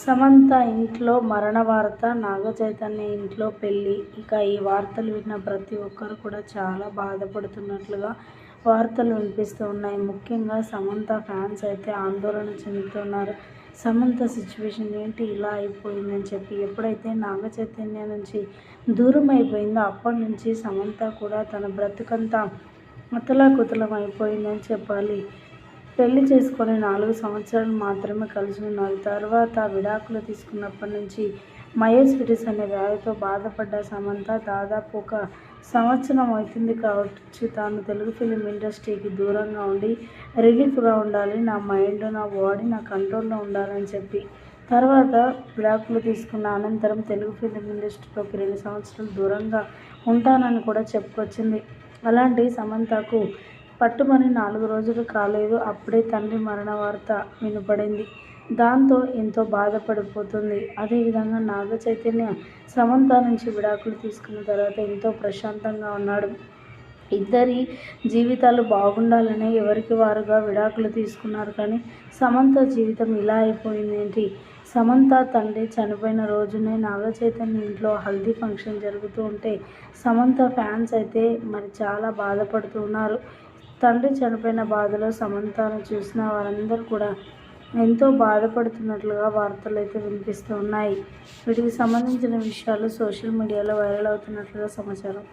సమంత ఇంట్లో మరణ వార్త నాగ చైతన్య ఇంట్లో పెళ్ళి. ఇక ఈ వార్తలు విన్న ప్రతి ఒక్కరు కూడా చాలా బాధపడుతున్నట్లుగా వార్తలు వినిపిస్తూ ఉన్నాయి. ముఖ్యంగా సమంత ఫ్యాన్స్ అయితే ఆందోళన చెందుతున్నారు. సమంత సిచ్యువేషన్ ఏంటి? ఇలా అయిపోయిందని చెప్పి ఎప్పుడైతే నాగ చైతన్య నుంచి దూరం అయిపోయిందో అప్పటి నుంచి సమంత కూడా తన బ్రతుకంతా అతలాకుతలం అయిపోయిందని చెప్పాలి. పెళ్ళి చేసుకొని నాలుగు సంవత్సరాలు మాత్రమే కలిసి ఉన్నారు. తర్వాత విడాకులు తీసుకున్నప్పటి నుంచి మయోసిటిస్ అనే వ్యాధితో బాధపడ్డ సమంత దాదాపు ఒక సంవత్సరం అవుతుంది కావచ్చు. తాను తెలుగు ఫిలిం ఇండస్ట్రీకి దూరంగా ఉండి రిలీఫ్గా ఉండాలి నా మైండ్ నా బాడీ నా కంట్రోల్లో ఉండాలని చెప్పి. తర్వాత విడాకులు తీసుకున్న అనంతరం తెలుగు ఫిలిం ఇండస్ట్రీలోకి రెండు సంవత్సరాలు దూరంగా ఉంటానని కూడా చెప్పుకొచ్చింది. అలాంటి సమంతకు పట్టుమని నాలుగు రోజులు కాలేదు. అప్పుడే తండ్రి మరణ వార్త వినపడింది. దాంతో ఎంతో బాధపడిపోతుంది. అదేవిధంగా నాగ చైతన్య సమంత నుంచి విడాకులు తీసుకున్న తర్వాత ఎంతో ప్రశాంతంగా ఉన్నాడు. ఇద్దరి జీవితాలు బాగుండాలని ఎవరికి వారుగా విడాకులు తీసుకున్నారు కానీ సమంత జీవితం ఇలా అయిపోయింది ఏంటి? సమంత తండ్రి చనిపోయిన రోజునే నాగ చైతన్య ఇంట్లో హల్దీ ఫంక్షన్ జరుగుతూ ఉంటే సమంత ఫ్యాన్స్ అయితే మరి చాలా బాధపడుతున్నారు. తండ్రి చనిపోయిన బాధలో సమంతను చూసిన వారందరూ కూడా ఎంతో బాధపడుతున్నట్లుగా వార్తలు అయితే వినిపిస్తూ ఉన్నాయి. వీటికి సంబంధించిన విషయాలు సోషల్ మీడియాలో వైరల్ అవుతున్నట్లుగా సమాచారం.